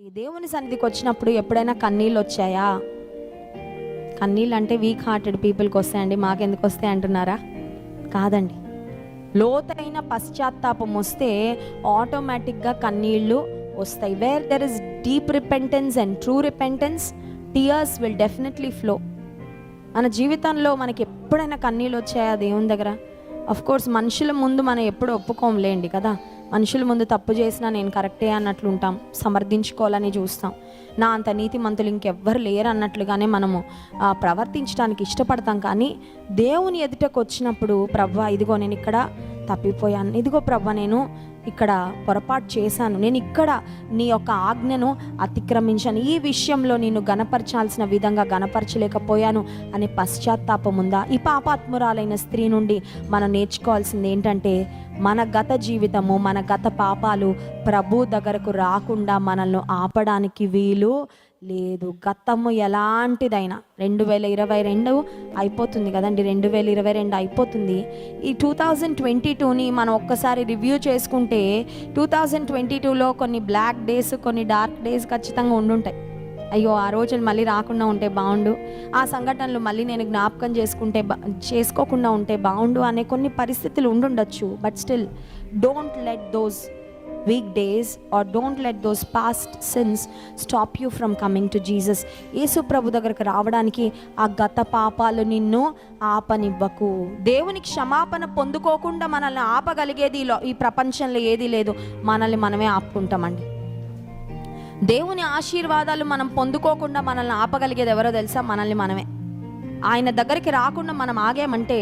ఈ దేవుని సన్నిధికి వచ్చినప్పుడు ఎప్పుడైనా కన్నీళ్ళు వచ్చాయా కన్నీళ్ళు అంటే వీక్ హార్టెడ్ పీపుల్కి వస్తాయండి. మాకెందుకు వస్తాయి అంటున్నారా? కాదండి. లోతైన పశ్చాత్తాపం వస్తే ఆటోమేటిక్గా కన్నీళ్ళు వస్తాయి. Where there is deep repentance and true repentance tears will definitely flow మన జీవితంలో మనకి ఎప్పుడైనా కన్నీళ్ళు వచ్చాయా దేవుని దగ్గర? అఫ్ కోర్స్ మనుషుల ముందు మనం ఎప్పుడు ఒప్పుకోంలేండి కదా. మనుషుల ముందు తప్పు చేసినా నేను కరెక్టే అన్నట్లు ఉంటాం సమర్థించుకోవాలని చూస్తాం. నా అంత నీతి మంతులు ఇంకెవ్వరు లేరు అన్నట్లుగానే మనము ప్రవర్తించడానికి ఇష్టపడతాం. కానీ దేవుని ఎదుటకు వచ్చినప్పుడు ప్రవ్వ ఇదిగో నేను ఇక్కడ తప్పిపోయాను. ఇదిగో ప్రవ్వ నేను ఇక్కడ పొరపాటు చేశాను. నేను ఇక్కడ నీ యొక్క ఆజ్ఞను అతిక్రమించాను. ఈ విషయంలో నేను గనపరచాల్సిన విధంగా గనపరచలేకపోయాను అనే పశ్చాత్తాపం ఉందా? ఈ పాపాత్మురాలైన స్త్రీ నుండి మనం నేర్చుకోవాల్సింది ఏంటంటే మన గత జీవితము మన గత పాపాలు ప్రభు దగ్గరకు రాకుండా మనల్ని ఆపడానికి వీలు లేదు. గతము ఎలాంటిదైనా రెండు వేల ఇరవై రెండు అయిపోతుంది కదండి. రెండు వేల ఇరవై రెండు అయిపోతుంది. ఈ టూ థౌజండ్ ట్వంటీ టూని మనం ఒక్కసారి రివ్యూ చేసుకుంటే టూ థౌజండ్ ట్వంటీ టూలో కొన్ని బ్లాక్ డేస్ కొన్ని డార్క్ డేస్ ఖచ్చితంగా ఉండుంటాయి. అయ్యో ఆ రోజులు మళ్ళీ రాకుండా ఉంటే బాగుండు ఆ సంఘటనలు మళ్ళీ నేను జ్ఞాపకం చేసుకుంటే బా- చేసుకోకుండా ఉంటే బాగుండు అనే కొన్ని పరిస్థితులు ఉండుండొచ్చు. But still don't let those weak days or don't let those past sins stop you from coming to Jesus Yesu ప్రభు దగ్గరకు రావడానికి ఆ గత పాపాలు నిన్ను ఆపనివ్వకు. దేవుని క్షమాపణ పొందుకోకుండా మనల్ని ఆపగలిగేది ఈ ప్రపంచంలో ఏది లేదు. మనల్ని మనమే ఆపుకుంటామండి. దేవుని ఆశీర్వాదాలు మనం పొందుకోకుండా మనల్ని ఆపగలిగేది ఎవరో తెలుసా? మనల్ని మనమే. ఆయన దగ్గరికి రాకుండా మనం ఆగామంటే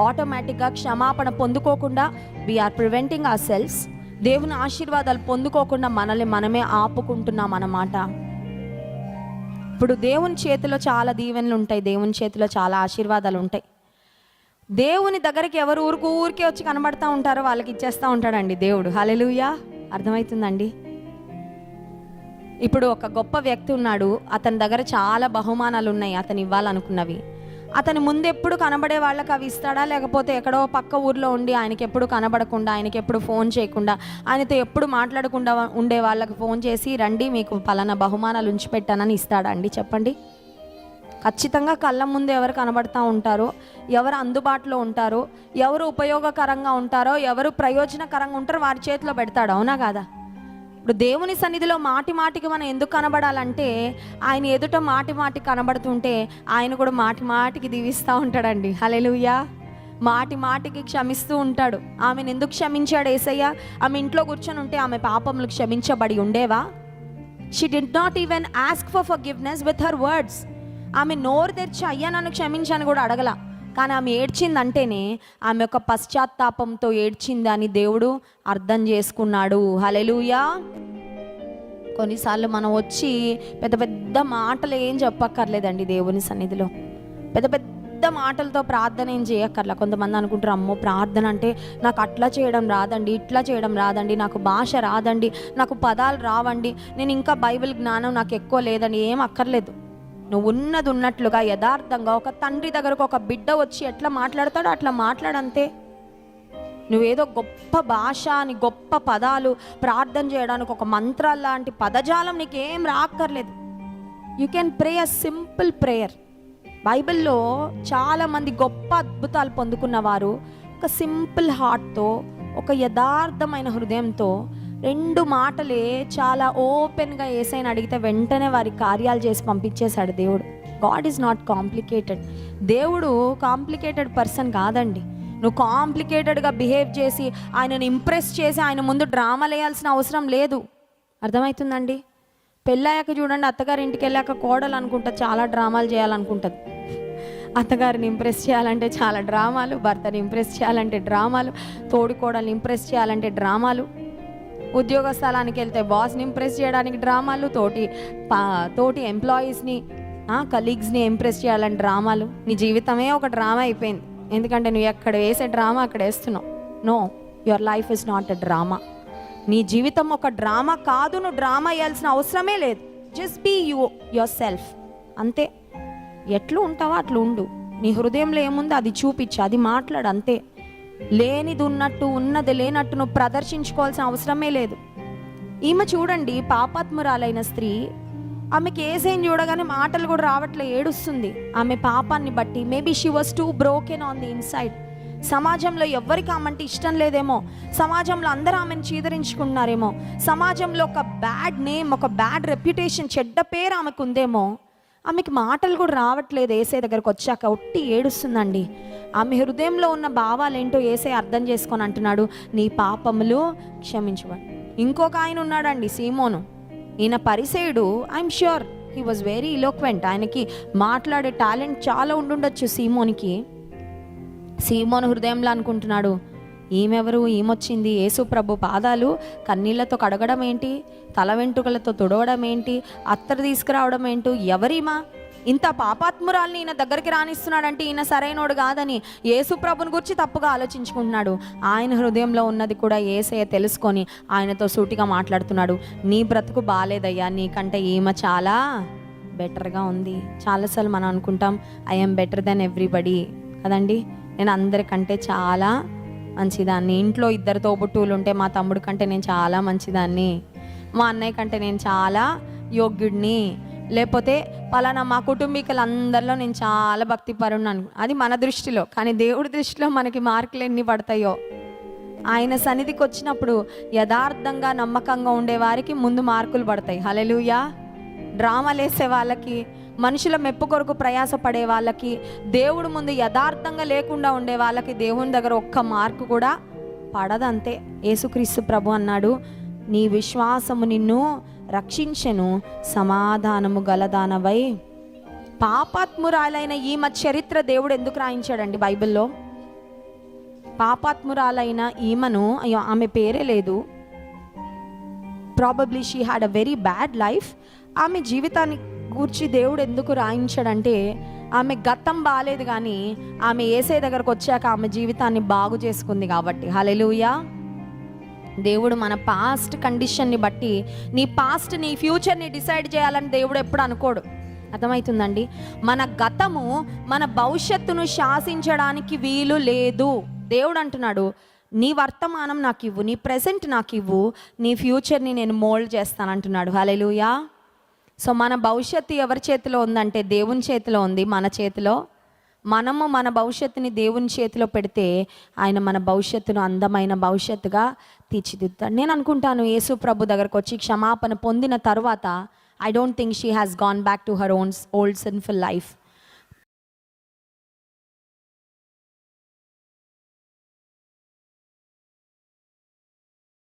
ఆటోమేటిక్గా క్షమాపణ పొందుకోకుండా వీఆర్ ప్రివెంటింగ్ ఆర్ సెల్స్ దేవుని ఆశీర్వాదాలు పొందుకోకుండా మనల్ని మనమే ఆపుకుంటున్నాం అన్నమాట. ఇప్పుడు దేవుని చేతిలో చాలా దీవెనలు ఉంటాయి దేవుని చేతిలో చాలా ఆశీర్వాదాలు ఉంటాయి. దేవుని దగ్గరికి ఎవరు ఊరికి ఊరికే వచ్చి కనబడతా ఉంటారో వాళ్ళకి ఇచ్చేస్తూ ఉంటాడండి దేవుడు. హలెలుయా అర్థమవుతుందండి ఇప్పుడు ఒక గొప్ప వ్యక్తి ఉన్నాడు అతని దగ్గర చాలా బహుమానాలు ఉన్నాయి అతను ఇవ్వాలనుకున్నవి. అతని ముందెప్పుడు కనబడే వాళ్ళకి అవి ఇస్తాడా? లేకపోతే ఎక్కడో పక్క ఊర్లో ఉండి ఆయనకి ఎప్పుడు కనబడకుండా ఆయనకి ఎప్పుడు ఫోన్ చేయకుండా ఆయనతో ఎప్పుడు మాట్లాడకుండా ఉండే వాళ్ళకి ఫోన్ చేసి రండి మీకు పలానా బహుమానాలు ఉంచిపెట్టానని ఇస్తాడా అండి? చెప్పండి. ఖచ్చితంగా కళ్ళ ముందు ఎవరు కనబడతా ఉంటారో ఎవరు అందుబాటులో ఉంటారో ఎవరు ఉపయోగకరంగా ఉంటారో ఎవరు ప్రయోజనకరంగా ఉంటారో వారి చేతిలో పెడతాడు. అవునా కాదా? ఇప్పుడు దేవుని సన్నిధిలో మాటి మాటికి మనం ఎందుకు కనబడాలంటే ఆయన ఎదుట మాటి మాటికి కనబడుతుంటే ఆయన కూడా మాటి మాటికి దీవిస్తూ ఉంటాడండి. హలెలుయ్యా మాటి మాటికి క్షమిస్తూ ఉంటాడు. ఆమెను ఎందుకు క్షమించాడు ఏసయ్య? ఆమె ఇంట్లో కూర్చొని ఉంటే ఆమె పాపములు క్షమించబడి ఉండేవా? She did not even ask for forgiveness with her words ఆమె నోరు తెరిచి అయ్యా నన్ను క్షమించాను కూడా అడగల. కానీ ఆమె ఏడ్చిందంటేనే ఆమె యొక్క పశ్చాత్తాపంతో ఏడ్చిందని దేవుడు అర్థం చేసుకున్నాడు. హలెలుయా కొన్నిసార్లు మనం వచ్చి పెద్ద పెద్ద మాటలు ఏం చెప్పక్కర్లేదండి దేవుని సన్నిధిలో. పెద్ద పెద్ద మాటలతో ప్రార్థన ఏం చేయక్కర్లా. కొంతమంది అనుకుంటారు అమ్మో ప్రార్థన అంటే నాకు అట్లా చేయడం రాదండి ఇట్లా చేయడం రాదండి నాకు భాష రాదండి నాకు పదాలు రావండి నేను ఇంకా బైబిల్ జ్ఞానం నాకు ఎక్కువ లేదండి ఏం అక్కర్లేదు. నువ్వు ఉన్నది ఉన్నట్లుగా యథార్థంగా ఒక తండ్రి దగ్గరకు ఒక బిడ్డ వచ్చి ఎట్లా మాట్లాడతాడో అట్లా మాట్లాడంతే. నువ్వేదో గొప్ప భాష అని గొప్ప పదాలు ప్రార్థన చేయడానికి ఒక మంత్రాలు లాంటి పదజాలం నీకేం రాక్కర్లేదు. You can pray a simple prayer బైబిల్లో చాలామంది గొప్ప అద్భుతాలు పొందుకున్నవారు ఒక సింపుల్ హార్ట్తో ఒక యథార్థమైన హృదయంతో రెండు మాటలే చాలా ఓపెన్గా ఏసైనా అడిగితే వెంటనే వారి కార్యాలు చేసి పంపించేశాడు దేవుడు. God is not complicated. దేవుడు కాంప్లికేటెడ్ పర్సన్ కాదండి. నువ్వు కాంప్లికేటెడ్గా బిహేవ్ చేసి ఆయనను ఇంప్రెస్ చేసి ఆయన ముందు డ్రామాలు వేయాల్సిన అవసరం లేదు. అర్థమవుతుందండి? పెళ్ళాక చూడండి అత్తగారి ఇంటికి వెళ్ళాక కోడలు అనుకుంటా చాలా డ్రామాలు చేయాలనుకుంటుంది. అత్తగారిని ఇంప్రెస్ చేయాలంటే చాలా డ్రామాలు భర్తని ఇంప్రెస్ చేయాలంటే డ్రామాలు తోడుకోడల్ని ఇంప్రెస్ చేయాలంటే డ్రామాలు. ఉద్యోగ స్థలానికి వెళ్తే బాస్ని ఇంప్రెస్ చేయడానికి డ్రామాలు తోటి పా- తోటి ఎంప్లాయీస్ని కలీగ్స్ని ఇంప్రెస్ చేయాలని డ్రామాలు. నీ జీవితమే ఒక డ్రామా అయిపోయింది. ఎందుకంటే నువ్వు ఎక్కడ వేసే డ్రామా అక్కడ వేస్తున్నావు. No your life is not a drama నీ జీవితం ఒక డ్రామా కాదు. నువ్వు డ్రామా వేయాల్సిన అవసరమే లేదు. Just be you yourself అంతే. ఎట్లు ఉంటావో అట్లా ఉండు. నీ హృదయంలో ఏముందో అది చూపించు అది మాట్లాడు అంతే. లేనిది ఉన్నట్టు ఉన్నది లేనట్టును ప్రదర్శించుకోవాల్సిన అవసరమే లేదు. ఈమె చూడండి పాపాత్మురాలైన స్త్రీ. ఆమెకి ఏసేం చూడగానే మాటలు కూడా రావట్లే ఏడుస్తుంది. ఆమె పాపాన్ని బట్టి maybe she was too broken on the inside సమాజంలో ఎవ్వరికి ఆమంటే ఇష్టం లేదేమో. సమాజంలో అందరూ ఆమెను చీదరించుకుంటున్నారేమో. సమాజంలో ఒక బ్యాడ్ నేమ్ ఒక బ్యాడ్ రెప్యుటేషన్ చెడ్డ పేరు ఆమెకు ఉందేమో ఆమెకి మాటలు కూడా రావట్లేదు. ఏసే దగ్గరకు వచ్చాక ఒట్టి ఏడుస్తుందండి. ఆమె హృదయంలో ఉన్న భావాలేంటో ఏసే అర్థం చేసుకొని అంటున్నాడు నీ పాపములు క్షమించబడు. ఇంకొక ఆయన ఉన్నాడండి సీమోను. ఈయన పరిసేయుడు I'm sure he was very eloquent ఆయనకి మాట్లాడే టాలెంట్ చాలా ఉండుండొచ్చు సీమోనికి. సీమోను హృదయంలో అనుకుంటున్నాడు ఈమెవరు ఈమొచ్చింది? యేసు ప్రభు పాదాలు కన్నీళ్ళతో కడగడం ఏంటి? తల వెంట్రుకలతో తుడవడం ఏంటి? అత్తరు తీసుకురావడం ఏంటి? ఎవరిమా? ఇంత పాపాత్మురాల్ని ఈయన దగ్గరికి రాణిస్తున్నాడంటే ఈయన సరైనోడు కాదని యేసు ప్రభుని గురించి తప్పుగా ఆలోచించుకుంటున్నాడు. ఆయన హృదయంలో ఉన్నది కూడా ఏసయ్య తెలుసుకొని ఆయనతో సూటిగా మాట్లాడుతున్నాడు. నీ బ్రతుకు బాగాలేదయ్యా నీకంటే ఈమె చాలా బెటర్గా ఉంది. చాలాసార్లు మనం అనుకుంటాం ఐఎమ్ బెటర్ దెన్ ఎవ్రీబడి. కదండి? నేను అందరికంటే చాలా మంచిదాన్ని. ఇంట్లో ఇద్దరు తోబుట్టువులు ఉంటే మా తమ్ముడు కంటే నేను చాలా మంచిదాన్ని. మా అన్నయ్య కంటే నేను చాలా యోగ్యుడిని. లేకపోతే పలానా మా కుటుంబీకులందరిలో నేను చాలా భక్తిపరున్నాను అది మన దృష్టిలో. కానీ దేవుడి దృష్టిలో మనకి మార్కులు ఎన్ని పడతాయో. ఆయన సన్నిధికి వచ్చినప్పుడు యథార్థంగా నమ్మకంగా ఉండేవారికి ముందు మార్కులు పడతాయి. హలెలుయా డ్రామాలు వేసే వాళ్ళకి మనుషుల మెప్పు కొరకు ప్రయాసపడే వాళ్ళకి దేవుడు ముందు యథార్థంగా లేకుండా ఉండే వాళ్ళకి దేవుని దగ్గర ఒక్క మార్కు కూడా పడదంతే. యేసుక్రీస్తు ప్రభు అన్నాడు నీ విశ్వాసము నిన్ను రక్షించెను సమాధానము గలదానవై. పాపాత్మురాలైన ఈమె చరిత్ర దేవుడు ఎందుకు రాయించాడండి బైబిల్లో? పాపాత్మురాలైన ఈమెను అయ్యో ఆమె పేరే లేదు. Probably she had a very bad life ఆమె జీవితాన్ని గూర్చి దేవుడు ఎందుకు రాయించాడంటే ఆమె గతం బాగాలేదు కానీ ఆమె ఏసే దగ్గరకు వచ్చాక ఆమె జీవితాన్ని బాగు చేసుకుంది కాబట్టి. హలెలుయా దేవుడు మన పాస్ట్ కండిషన్ని బట్టి నీ పాస్ట్ నీ ఫ్యూచర్ని డిసైడ్ చేయాలని దేవుడు ఎప్పుడు అనుకోడు. అర్థమవుతుందండి? మన గతము మన భవిష్యత్తును శాసించడానికి వీలు లేదు. దేవుడు అంటున్నాడు నీ వర్తమానం నాకు ఇవ్వు నీ ప్రెసెంట్ నాకు ఇవ్వు నీ ఫ్యూచర్ని నేను మోల్డ్ చేస్తాను అంటున్నాడు. హలెలుయా సో మన భవిష్యత్తు ఎవరి చేతిలో ఉందంటే దేవుని చేతిలో ఉంది మన చేతిలో. మనము మన భవిష్యత్తుని దేవుని చేతిలో పెడితే ఆయన మన భవిష్యత్తును అందమైన భవిష్యత్తుగా తీర్చిదిద్దుతాడు. నేను అనుకుంటాను యేసు ప్రభు దగ్గరకు వచ్చి క్షమాపణ పొందిన తర్వాత I don't think she has gone back to her owns old sinful life